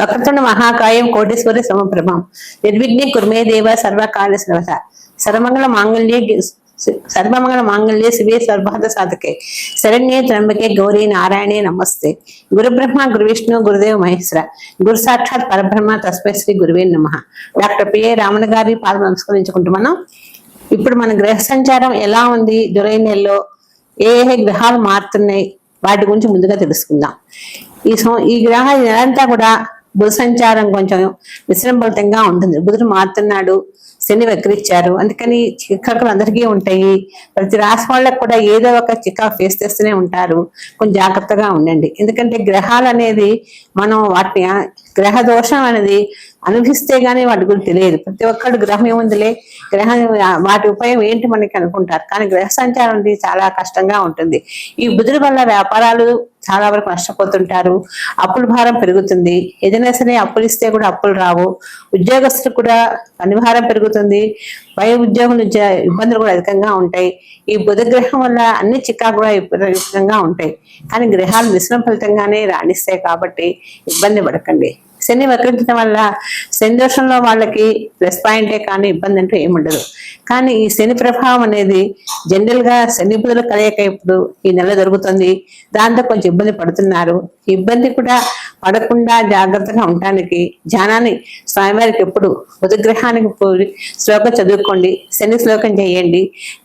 వక్రతుండ మహాకాయం కోటేశ్వరి సమప్రభం నిర్విఘ్నే కుర్మే దేవ సర్వకాల సర్వత సర్వమంగళ మాంగళ్య సర్వమంగళ మాంగళ్య శివే సర్వాద సాధకే. శరణ్యే త్రంబకే గౌరీ నారాయణే నమస్తే. గురుబ్రహ్మ గురువిష్ణు గురు విష్ణు గురుదేవ్ మహేశ్వర. గురు సాక్షాత్ పరబ్రహ్మ తస్మై శ్రీ గురువే నమ. డాక్టర్ పిఏ రామణ గారి పాదం నమస్కరించుకుంటూ మనం ఇప్పుడు మన గ్రహ సంచారం ఎలా ఉంది? జులై నెలలో ఏ ఏ గ్రహాలు మారుతున్నాయి? వాటి గురించి ముందుగా తెలుసుకుందాం. ఈ సో ఈ గ్రహ నెలంతా కూడా బుధ సంచారం కొంచెం విశ్రంభరితంగా ఉంటుంది. బుధుడు మారుతున్నాడు శని వక్రించారు అందుకని చికాకులు అందరికీ ఉంటాయి. ప్రతి రాశి వాళ్ళకు కూడా ఏదో ఒక చికాకు ఫేస్ చేస్తూనే ఉంటారు. కొంచెం జాగ్రత్తగా ఉండండి. ఎందుకంటే గ్రహాలు అనేది మనం వాటిని గ్రహ దోషం అనేది అనుభవిస్తే గానీ వాటి గురించి తెలియదు. ప్రతి ఒక్కడు గ్రహం ఏముందిలే? గ్రహం వాటి ఉపయోగం ఏంటి మనకి అనుకుంటారు. కానీ గ్రహ సంచారం అనేది చాలా కష్టంగా ఉంటుంది. ఈ బుధుడి వల్ల వ్యాపారాలు చాలా వరకు నష్టపోతుంటారు. అప్పుల భారం పెరుగుతుంది. ఏదైనా సరే అప్పులు ఇస్తే కూడా అప్పులు రావు. ఉద్యోగస్తులు కూడా పనిభారం పెరుగుతుంది. పై ఉద్యోగుల నుంచి ఇబ్బందులు కూడా అధికంగా ఉంటాయి. ఈ బుధ గ్రహం వల్ల అన్ని చిక్కా కూడా విపరీతంగా ఉంటాయి. కానీ గ్రహాలు మిశ్రమ ఫలితంగానే రాణిస్తాయి కాబట్టి ఇబ్బంది పడకండి. శని వక్రించడం వల్ల శని దోషంలో వాళ్ళకి ప్లస్ పాయింటే కానీ ఇబ్బంది అంటూ ఏముండదు కానీ ఈ శని ప్రభావం అనేది జనరల్గా శని బుధుల కలయిక ఇప్పుడు ఈ నెల జరుగుతుంది. దాంతో కొంచెం ఇబ్బంది పడుతున్నారు. ఇబ్బంది కూడా పడకుండా జాగ్రత్తగా ఉండటానికి ధ్యానాన్ని స్వామివారికి ఎప్పుడు ఉదగ్రహానికి పోయి శ్లోకం చదువుకోండి శని శ్లోకం చేయండి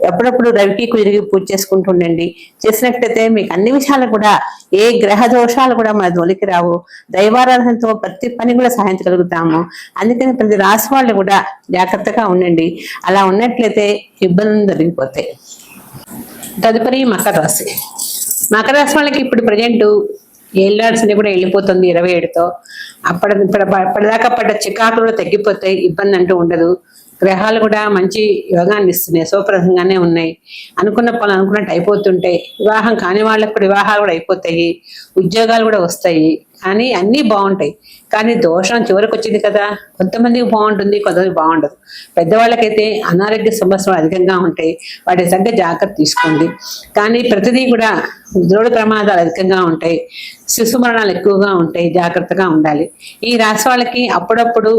ఎప్పుడప్పుడు రవికి కుదిరిగి పూజ చేసుకుంటూ ఉండండి. చేసినట్లయితే మీకు అన్ని విషయాలు కూడా ఏ గ్రహ దోషాలు కూడా మన జోలికి రావు. దైవారాధనతో ప్రతి పని కూడా సాధించగలుగుతాము అందుకని ప్రతి రాసి వాళ్ళు కూడా జాగ్రత్తగా ఉండండి. అలా ఉన్నట్లయితే ఇబ్బందులు జరిగిపోతాయి తదుపరి మకర రాశి. మకర రాశి వాళ్ళకి ఇప్పుడు ప్రజెంట్ ఏళ్ళాల్సింది కూడా వెళ్ళిపోతుంది ఇరవై ఏడుతో. అప్పటి ఇప్పుడు అప్పటిదాకా పడ్డ చికాకులు కూడా తగ్గిపోతాయి ఇబ్బంది అంటూ ఉండదు. గ్రహాలు కూడా మంచి యోగాన్ని ఇస్తున్నాయి శుభప్రదంగానే ఉన్నాయి. అనుకున్న పనులు అనుకున్నట్టు అయిపోతుంటాయి. వివాహం కాని వాళ్ళకు కూడా వివాహాలు కూడా అయిపోతాయి. ఉద్యోగాలు కూడా వస్తాయి. కానీ అన్నీ బాగుంటాయి. కానీ దోషం చివరికి వచ్చింది కదా. కొంతమందికి బాగుంటుంది కొంతమంది బాగుండదు. పెద్దవాళ్ళకైతే అనారోగ్య సమస్యలు అధికంగా ఉంటాయి. వాటి తగ్గ జాగ్రత్త తీసుకోండి. కానీ ప్రతిదీ కూడా ద్రోణ ప్రమాదాలు అధికంగా ఉంటాయి. శిశు మరణాలు ఎక్కువగా ఉంటాయి. జాగ్రత్తగా ఉండాలి. ఈ రాశి వాళ్ళకి అప్పుడప్పుడు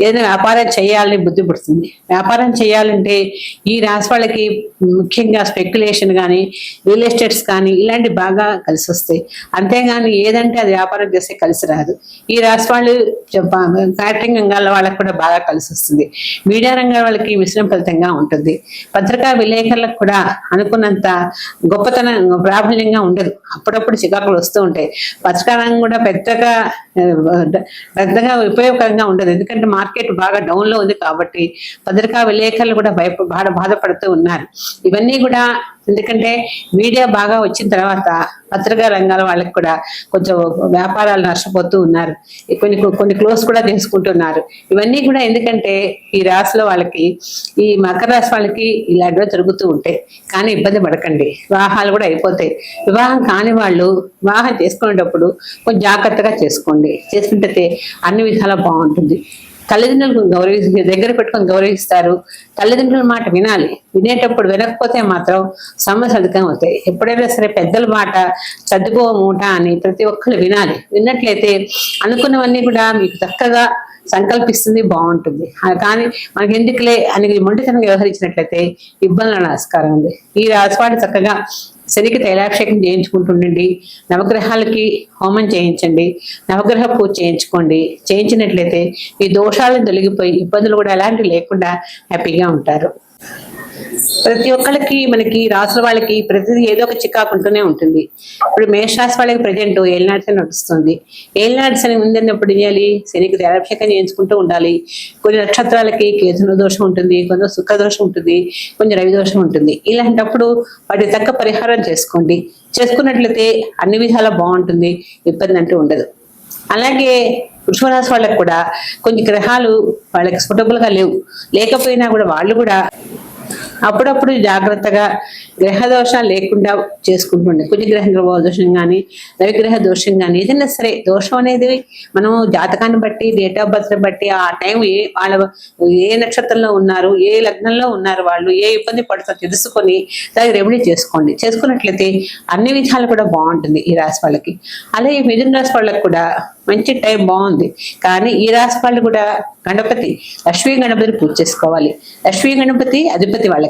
ఏదైనా వ్యాపారం చేయాలని బుద్ధి పుడుతుంది. వ్యాపారం చేయాలంటే ఈ రాశి వాళ్ళకి ముఖ్యంగా స్పెక్యులేషన్ కానీ రియల్ ఎస్టేట్స్ కానీ ఇలాంటి బాగా కలిసి వస్తాయి అంతేగాని ఏదంటే అది వ్యాపారం చేస్తే కలిసి రాదు. ఈ రాష్ట్ర వాళ్ళు క్యాటరింగ్ రంగాల వాళ్ళకి కూడా బాగా కలిసి వస్తుంది. మీడియా రంగాల వాళ్ళకి మిశ్రమ ఫలితంగా ఉంటుంది. పత్రికా విలేకరులకు కూడా అనుకున్నంత గొప్పతనం ప్రాబల్యంగా ఉండదు. అప్పుడప్పుడు చికాకులు వస్తూ ఉంటాయి. పత్రికా రంగం కూడా పెద్దగా పెద్దగా ఉపయోగకరంగా ఉండదు. ఎందుకంటే మార్కెట్ బాగా డౌన్లో ఉంది కాబట్టి పత్రికా విలేకరులు కూడా భయ బాధపడుతూ ఉన్నారు. ఇవన్నీ కూడా ఎందుకంటే మీడియా బాగా వచ్చిన తర్వాత పత్రికా రంగాల వాళ్ళకి కూడా కొంచెం వ్యాపారాలు నష్టపోతూ ఉన్నారు. కొన్ని కొన్ని క్లోజ్ కూడా తీసుకుంటున్నారు ఇవన్నీ కూడా ఎందుకంటే ఈ రాశిలో వాళ్ళకి ఈ మకర రాశి వాళ్ళకి ఇలాంటివి జరుగుతూ ఉంటాయి. కానీ ఇబ్బంది పడకండి. వివాహాలు కూడా అయిపోతాయి. వివాహం కాని వాళ్ళు వివాహం చేసుకునేటప్పుడు కొంచెం జాగ్రత్తగా చేసుకోండి. చేసుకుంటే అన్ని విధాలా బాగుంటుంది. తల్లిదండ్రులకు గౌరవి దగ్గర పెట్టుకొని గౌరవిస్తారు. తల్లిదండ్రుల మాట వినాలి. వినేటప్పుడు వినకపోతే మాత్రం సమస్య అధికం అవుతాయి. ఎప్పుడైనా సరే పెద్దల మాట చదువుకో మూట అని ప్రతి ఒక్కరు వినాలి. విన్నట్లయితే అనుకున్నవన్నీ కూడా మీకు చక్కగా సంకల్పిస్తుంది బాగుంటుంది. కానీ మనకి ఎందుకులే అని మొండితనంగా వ్యవహరించినట్లయితే ఇబ్బందుల ఆస్కారం ఉంది. ఈ రాశివాడు చక్కగా శనికి తైలాభిషేకం చేయించుకుంటుండండి. నవగ్రహాలకి హోమం చేయించండి. నవగ్రహ పూజ చేయించుకోండి. చేయించినట్లయితే ఈ దోషాలను తొలగిపోయి ఇబ్బందులు కూడా ఎలాంటివి లేకుండా హ్యాపీగా ఉంటారు. ప్రతి ఒక్కరికి మనకి రాసుల వాళ్ళకి ప్రతిదీ ఏదో ఒక చికాకు ఉంటూనే ఉంటుంది. ఇప్పుడు మేషరాశి వాళ్ళకి ప్రజెంట్ ఏలినాటి శని నడుస్తుంది. ఏలినాటి అని ఉందన్నప్పుడు ఏం చేయాలి? శనికి తైలాభిషేకం చేయించుకుంటూ ఉండాలి. కొన్ని నక్షత్రాలకి కేతున దోషం ఉంటుంది కొంత సుఖ దోషం ఉంటుంది కొంచెం రవి దోషం ఉంటుంది. ఇలాంటప్పుడు వాటి తగ్గ పరిహారం చేసుకోండి. చేసుకున్నట్లయితే అన్ని విధాలా బాగుంటుంది ఇబ్బంది అంటూ ఉండదు. అలాగే వృషభరాశి వాళ్ళకి కూడా కొన్ని గ్రహాలు వాళ్ళకి స్ఫుటబుల్గా లేవు. లేకపోయినా కూడా వాళ్ళు కూడా అప్పుడప్పుడు జాగ్రత్తగా గ్రహ దోషాలు లేకుండా చేసుకుంటుండే. కుజగ్రహ దోషం కానీ రవిగ్రహ దోషం కానీ ఏదైనా సరే దోషం అనేది మనం జాతకాన్ని బట్టి డేట్ ఆఫ్ బర్త్ బట్టి ఆ టైం ఏ వాళ్ళ ఏ నక్షత్రంలో ఉన్నారు ఏ లగ్నంలో ఉన్నారు వాళ్ళు ఏ ఇబ్బంది పడుతుందో తెలుసుకొని దానికి రెమెడీ చేసుకోండి. చేసుకున్నట్లయితే అన్ని విధాలు కూడా బాగుంటుంది ఈ రాశి వాళ్ళకి. అలాగే మిథున రాశి వాళ్ళకి కూడా మంచి టైం బాగుంది. కానీ ఈ రాశి వాళ్ళు కూడా గణపతి లక్ష్మీ గణపతిని పూజ చేసుకోవాలి. లక్ష్మీ గణపతి అధిపతి వాళ్ళకి.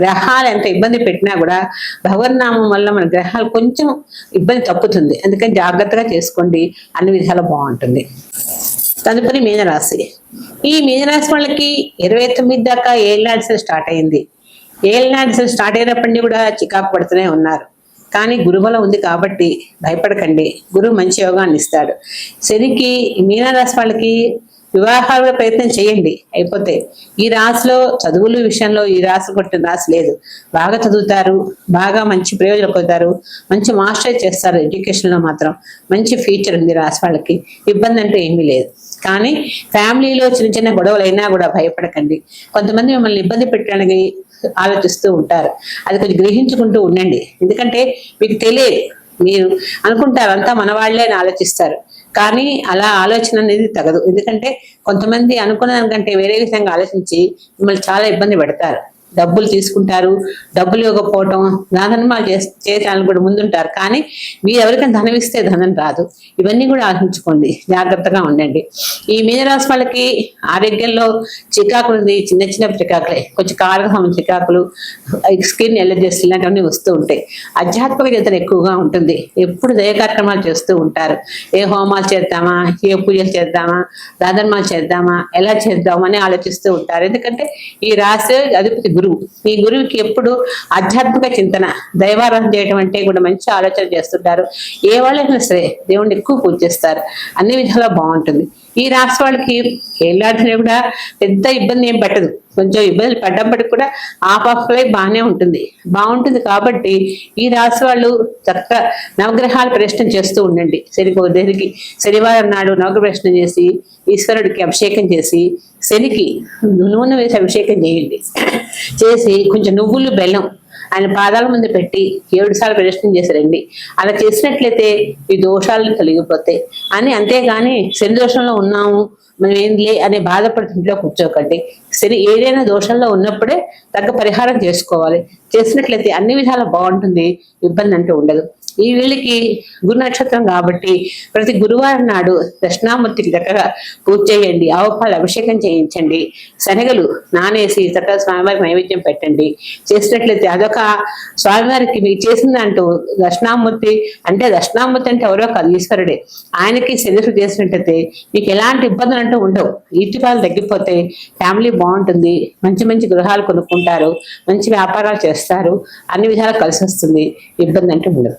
గ్రహాలు ఎంత ఇబ్బంది పెట్టినా కూడా భగవన్నామం వల్ల మన గ్రహాలు కొంచెం ఇబ్బంది తప్పుతుంది. అందుకని జాగ్రత్తగా చేసుకోండి. అన్ని విధాలు బాగుంటుంది. తదుపరి మీనరాశి. ఈ మీనరాశి వాళ్ళకి ఇరవై తొమ్మిది దాకా ఏళ్ళనాడిసలు స్టార్ట్ అయింది. ఏళ్ళనాడిసలు స్టార్ట్ అయినప్పటి కూడా చికాకు పడుతూనే ఉన్నారు. కానీ గురుబలం ఉంది కాబట్టి భయపడకండి. గురువు మంచి యోగాన్ని ఇస్తాడు. శనికి మీనరాశి వాళ్ళకి వివాహాల ప్రయత్నం చేయండి. అయిపోతే ఈ రాశిలో చదువులు విషయంలో ఈ రాశి కొట్టిన రాశి లేదు. బాగా చదువుతారు బాగా మంచి ప్రయోజనం పొందుతారు మంచి మాస్టర్ చేస్తారు ఎడ్యుకేషన్లో మాత్రం. మంచి ఫ్యూచర్ ఉంది రాశి వాళ్ళకి. ఇబ్బంది అంటే ఏమీ లేదు. కానీ ఫ్యామిలీలో చిన్న చిన్న గొడవలు అయినా కూడా భయపడకండి. కొంతమంది మిమ్మల్ని ఇబ్బంది పెట్టడానికి ఆలోచిస్తూ ఉంటారు. అది కొంచెం గ్రహించుకుంటూ ఉండండి. ఎందుకంటే మీకు తెలియదు మీరు అనుకుంటారు అంతా మన వాళ్ళే అని ఆలోచిస్తారు. కానీ అలా ఆలోచన అనేది తగదు. ఎందుకంటే కొంతమంది అనుకున్న దానికంటే వేరే విధంగా ఆలోచించి మిమ్మల్ని చాలా ఇబ్బంది పెడతారు. డబ్బులు తీసుకుంటారు డబ్బులు ఇవ్వకపోవటం దానధర్మాలు చేస్- కూడా ముందుంటారు. కానీ మీరు ఎవరికైనా ధనం ఇస్తే ధనం రాదు. ఇవన్నీ కూడా ఆలోచించుకోండి జాగ్రత్తగా ఉండండి. ఈ మీనరాశి వాళ్ళకి ఆరోగ్యంలో చికాకులు ఉంది. చిన్న చిన్న చికాకులే. కొంచెం కారకం చికాకులు స్కిన్ ఎలర్జీస్ ఇలాంటివన్నీ వస్తూ ఉంటాయి. ఆధ్యాత్మిక చింతన ఎక్కువగా ఉంటుంది. ఎప్పుడు దయ కార్యక్రమాలు చేస్తూ ఉంటారు. ఏ హోమాలు చేద్దామా? ఏ పూజలు చేద్దామా? దాధర్మాలు చేద్దామా? ఎలా చేద్దామని ఆలోచిస్తూ ఉంటారు. ఎందుకంటే ఈ రాశి అధిపతి గురువు. ఈ గురువుకి ఎప్పుడు ఆధ్యాత్మిక చింతన దైవారాధన చేయడం అంటే కూడా మంచి ఆలోచన చేస్తుంటారు. ఏ వాళ్ళైనా సరే దేవుణ్ణి ఎక్కువ పూజ చేస్తారు అన్ని విధాలా బాగుంటుంది. ఈ రాశి వాళ్ళకి ఏళ్ళాడినా కూడా పెద్ద ఇబ్బంది ఏం పట్టదు. కొంచెం ఇబ్బందులు పడ్డప్పటికి కూడా ఆ బాగానే ఉంటుంది. బాగుంటుంది కాబట్టి ఈ రాశి వాళ్ళు చక్కగా నవగ్రహాలు ప్రశ్న చేస్తూ ఉండండి. శని దేనికి శనివారం నాడు నవగ్రహ ప్రశ్న చేసి ఈశ్వరుడికి అభిషేకం చేసి శనికి నూనె వేసి అభిషేకం చేయండి. చేసి కొంచెం నువ్వులు బెల్లం ఆయన పాదాల ముందు పెట్టి ఏడు సార్లు ప్రదర్శనం చేసి అలా చేసినట్లయితే ఈ దోషాలు తొలగిపోతాయి. అని అంతేగాని శని దోషంలో ఉన్నాము మనం ఏంలే అనే బాధపడి ఇంట్లో కూర్చోకండి. శని ఏదైనా దోషంలో ఉన్నప్పుడే తగ్గ పరిహారం చేసుకోవాలి. చేసినట్లయితే అన్ని విధాల బాగుంటుంది ఇబ్బంది అంటూ ఉండదు. ఈ వీళ్ళకి గురు నక్షత్రం కాబట్టి ప్రతి గురువారం నాడు దక్షిణామూర్తికి చక్కగా పూజ చేయండి ఆవుపాలు అభిషేకం చేయించండి శనగలు నానేసి చక్కగా స్వామివారికి నైవేద్యం పెట్టండి. చేసినట్లయితే అదొక స్వామివారికి మీకు చేసిందంటూ దక్షిణామూర్తి అంటే దక్షిణామూర్తి అంటే ఎవరో కాదు ఈశ్వరుడే. ఆయనకి శనిసు చేసినట్లయితే మీకు ఎలాంటి ఇబ్బందులు అంటూ ఉండవు. ఈటిపాలు తగ్గిపోతే ఫ్యామిలీ బాగుంటుంది. మంచి మంచి గృహాలు కొనుక్కుంటారు. మంచి వ్యాపారాలు చేస్తారు. అన్ని విధాలు కలిసి వస్తుంది. ఇబ్బంది అంటే ఉండదు.